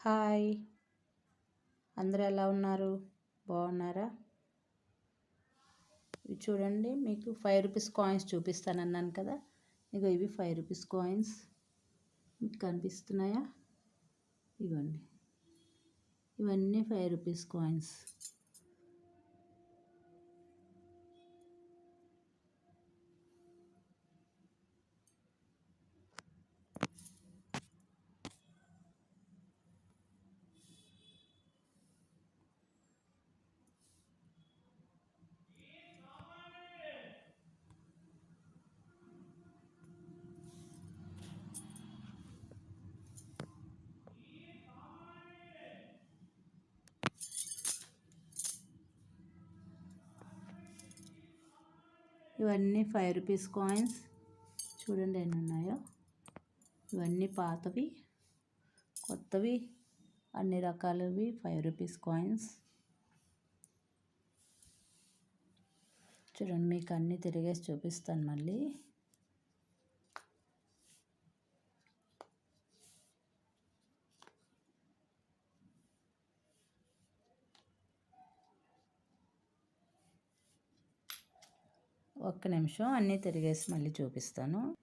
Hi. అందరూ ఎలా ఉన్నారు? బాగున్నారా? ఇవి చూడండి మీకు ఫైవ్ రూపీస్ కాయిన్స్ చూపిస్తాను అన్నాను కదా. ఇగో ఇవి ఫైవ్ రూపీస్ కాయిన్స్. మీకు కనిపిస్తున్నాయా? ఇవ్వండి ఇవన్నీ ఫైవ్ రూపీస్ కాయిన్స్. ఇవన్నీ ఫైవ్ రూపీస్ కాయిన్స్. చూడండి ఎన్ని ఉన్నాయో. ఇవన్నీ పాతవి కొత్తవి అన్ని రకాలవి ఫైవ్ రూపీస్ కాయిన్స్. చూడండి మీకు అన్నీ తిరిగేసి చూపిస్తాను మళ్ళీ. ఒక్క నిమిషం అన్నీ తిరిగేసి మళ్ళీ చూపిస్తాను.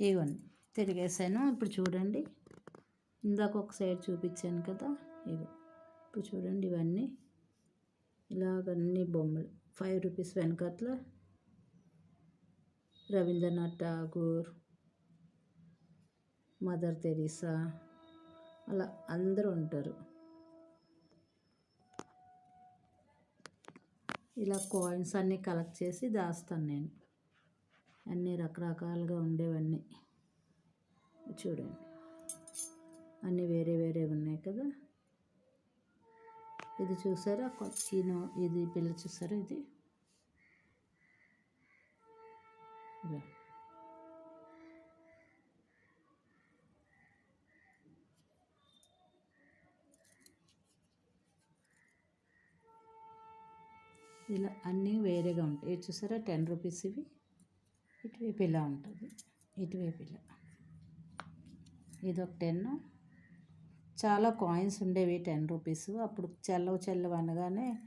ఇవ్వండి తిరిగేసాను. ఇప్పుడు చూడండి ఇందాక ఒక సైడ్ చూపించాను కదా ఇగో ఇప్పుడు చూడండి ఇవన్నీ. ఇలాగన్నీ బొమ్మలు ఫైవ్ రూపీస్ వెనకట్ల రవీంద్రనాథ్ ఠాగూర్ మదర్ తెరీసా అలా అందరూ ఉంటారు. ఇలా కాయిన్స్ అన్నీ కలెక్ట్ చేసి దాస్తాను నేను. అన్నీ రకరకాలుగా ఉండేవన్నీ. చూడండి. అన్నీ వేరే వేరే ఉన్నాయి కదా. ఇది చూసారా? ఈయన ఇది పిల్ల చూసారా ఇది? ఇలా అన్నీ వేరేగా ఉంటాయి. చూసారా? టెన్ రూపీస్ ఇవి. ఇటువైపు ఇలా ఉంటుంది. ఇటువైపు ఇలా. ఇది ఒక టెన్. చాలా కాయిన్స్ ఉండేవి టెన్ రూపీస్. అప్పుడు చెల్లవు చెల్లవు అనగానే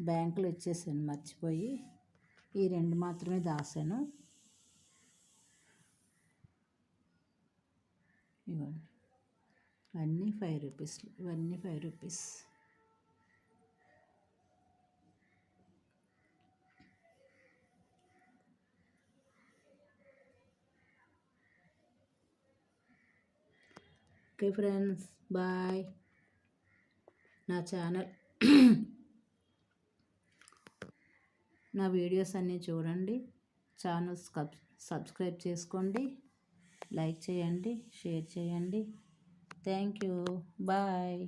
బ్యాంకులో ఇచ్చేసాను మర్చిపోయి. ఈ రెండు మాత్రమే దాసాను. ఇవ్వండి. అన్నీ ఫైవ్ రూపీస్లు. ఇవన్నీ five rupees. Okay friends bye. నా ఛానల్ నా వీడియోస్ అన్నీ చూడండి. ఛానల్ సబ్స్క్రైబ్ చేసుకోండి. లైక్ చేయండి షేర్ చేయండి. Thank you. బాయ్.